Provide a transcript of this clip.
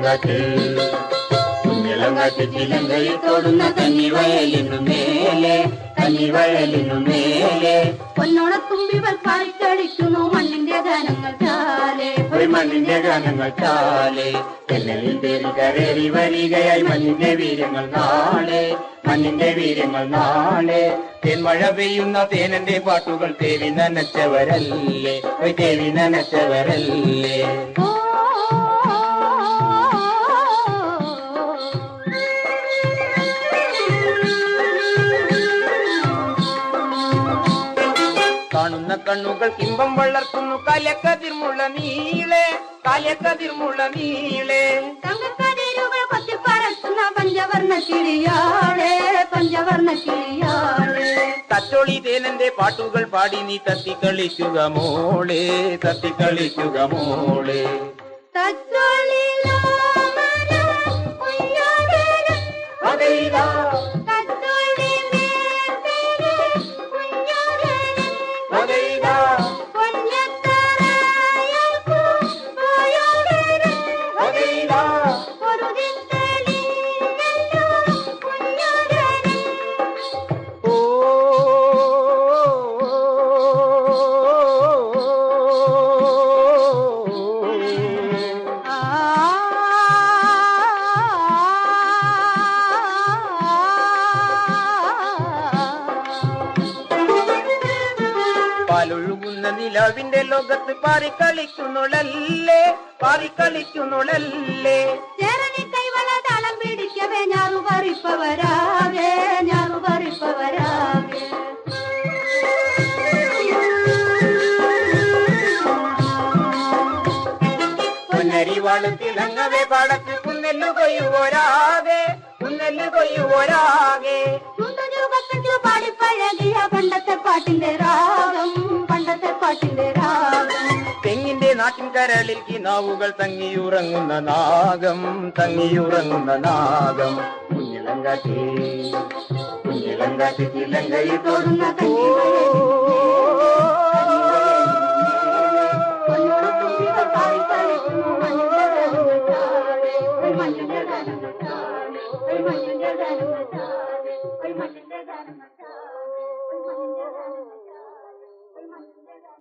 കുഞ്ഞിളങ്കാറ്റ് കുഞ്ഞിളങ്കാറ്റ് ചിലങ്കയിൽ തൊടുന്ന കന്നിവയലിനു മേലെ കന്നിവയലിനു മേലെ. പൊന്നോണത്തുമ്പികൾ പാടിക്കളിക്കുന്നു മണ്ണിന്റെ ഗാനങ്ങൾ ചാലേ. ഒരു മണ്ണിന്റെ ഗാനങ്ങൾ ചാലെ. തെന്നലിൽ തേരി കരേറി വരികയായി മണ്ണിന്റെ വീരങ്ങൾ നാളെ മണ്ണിന്റെ വീരങ്ങൾ നാളെ. തേൻമഴ പെയ്യുന്ന തേനന്റെ പാട്ടുകൾ തേവി നനച്ചവരല്ലേ ഒരു തേവി നനച്ചവരല്ലേ. കാണുന്ന കണ്ണുകൾ ഇമ്പം വളർത്തുന്നു കലക്കതിർമുള്ള നീളെ കലക്കതിർമുള്ള നീളെ. തങ്കക്കതിരുകൾ കൊത്തി പറക്കുന്ന പഞ്ചവർണ കിളിയാളെ പഞ്ചവർണ കിളിയാളെ തച്ചോളി തേനന്റെ പാട്ടുകൾ പാടി നീ തത്തിക്കളിക്കുക മോളെ തത്തിക്കളിക്കുക മോളെ. തച്ചോളിലോമന പാലൊഴുകുന്ന നിലാവിന്റെ ലോകത്ത് പാറിക്കളിക്കുന്നുള്ളല്ലേ പാറിക്കളിക്കുന്നുള്ളല്ലേ ചേരനി കൈവള താളം പിടിക്കവേ ഞാറു പറിപ്പവരാവേ ഞാറു പറിപ്പവരാകെ പൊന്നരിവാളും തിളങ്ങവേ പാടത്ത് കുന്നെല്ലു കൊയ്യുവോരാകെ കുന്നെല്ലു കൊയ്യുവോരാകെ. പാടി പാടിപ്പഴകിയ പണ്ടത്തെ പാട്ടിന്റെ രാഗം നാട്ടിൻ നാവുകൾ കിനാവുകൾ തങ്ങിയുറങ്ങുന്ന നാഗം തങ്ങിയുറങ്ങുന്ന നാഗം കുഞ്ഞിലങ്കാട്ടി കുഞ്ഞിലങ്കാട്ടി തിലങ്കയിൽ തോടുന്ന